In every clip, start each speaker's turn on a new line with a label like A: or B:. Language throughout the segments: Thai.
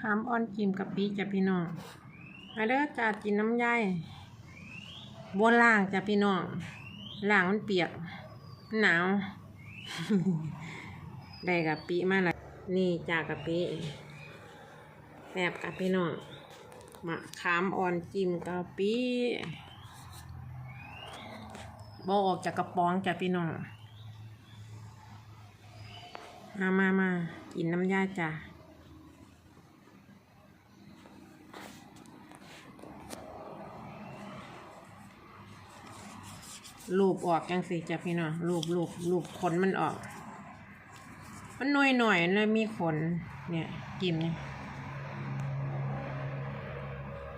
A: ขามอ่อนจิ้มกะปิจ้ะพี่น้องมาเด้อจ้ากินน้ำยายบนล่างจ้ะพี่น้องล่างมันเปียก หนาว ได้กะปิมาละนี่จ้ากะปิแซ่บกะพี่น้องมะขามอ่อนจิ้มกะปิบออกจากกระป๋องจ้ะพี่น้องมามามากินน้ำยาจ้ะ ลูบออกจังสิจ้ะพี่น้องลูบลูบลูบขนมันออก มันหน่อยหน่อยเลยมีขนเนี่ยกินเนี่ย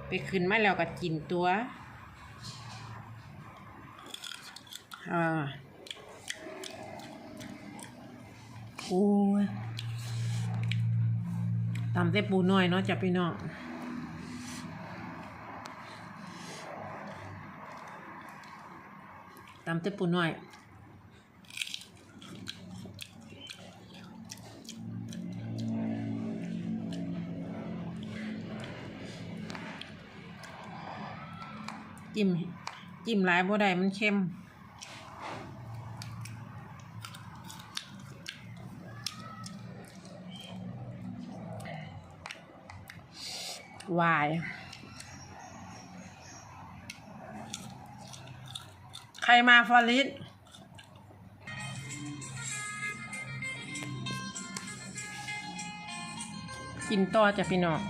A: ไปขึ้นมาแล้วก็กินตัวอ่าโอ้ยตำเส้ปูน้อยเนาะจ้ะพี่น้อง ตำเส้ปูน้อยจิ้มจิ้มหลายบ่ได้มันเค็มวาย ใค รมาฟอริสกินต่อจ้ะพี่น้อง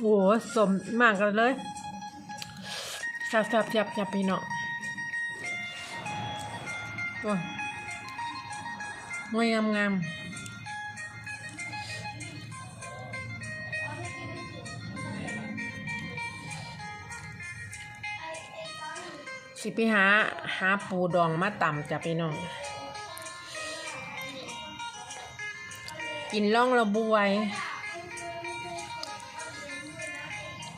A: โอ้สมมากกันเลยแซ่บแซ่บแซ่บแซ่บพี่น้องโอ้ยงวยงามงามสิไปหาหาปูดองมาต่ำจ้ะพี่น้อง กินล่องระบวย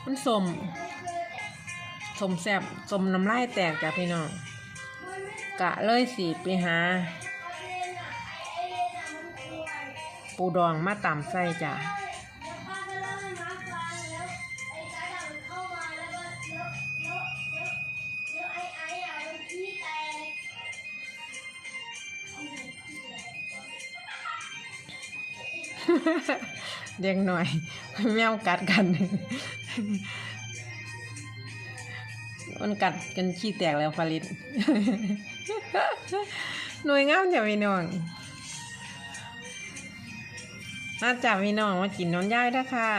A: มันสมสมแสบสมน้ำลายแตกจ้ะพี่น้อง กะเลยสีไปหา ปูดองมาตำใส่จ้ะ เด็กหน่อย แมวกัดกัน มันกัดกันขี้แตกแล้วฟาริสหน่วยงามจะพี่น้องน่าจับพี่น้องมากินน้องย่ายด้วยค่ะ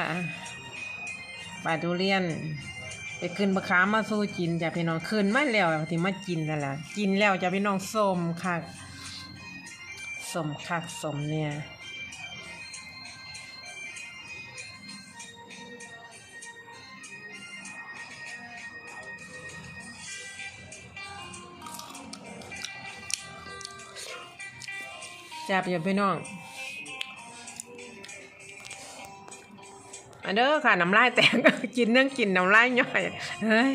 A: ปลาทุเรียน ไปขึ้นบะขามมาสู้กินจ้ะพี่น้องขึ้นมาแล้วที่มากินแล้วล่ะกินแล้วจ้ะพี่น้องสมคักสมคักสมเนี่ย จับอย่าพี่น้องอันเด้อค่ะน้ำลายแตกกินเรื่องกินน้ำลายย่อยเฮ้ย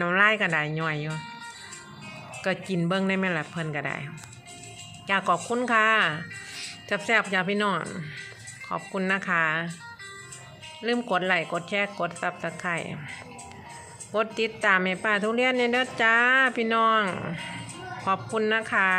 A: น้ำลายก็ได้ย่อยอยู่ก็กินเบิ้งได้ไหมล่ะเพิ่นก็ได้อยากขอบคุณค่ะแซ่บๆอย่าพี่น้องขอบคุณนะคะ ลืมกดไลค์กดแชร์กดซับสไครต์กดติดตามให้ป้าทุเรียนเนี่ยเด้อจ้าพี่น้อง ขอบคุณนะคะ